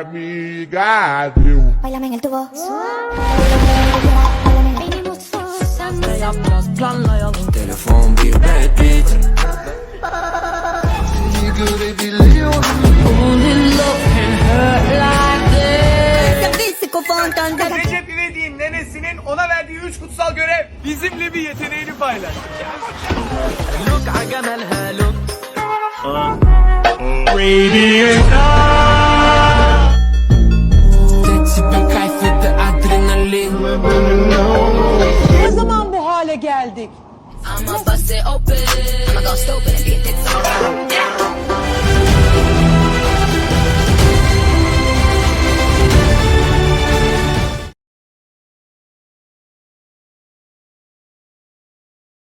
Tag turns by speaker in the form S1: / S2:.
S1: amiga deu. Um.
S2: Bailame en el tubo.
S3: Telefon bir
S2: reddit. Seni
S4: Recep İvedik'in nenesinin ona verdiği üç kutsal görev bizimle bir yeteneğini paylaş.
S3: Look, I got my Radiant.
S5: Ne zaman bu hale geldik?
S6: I'ma bust it open I'ma go stupid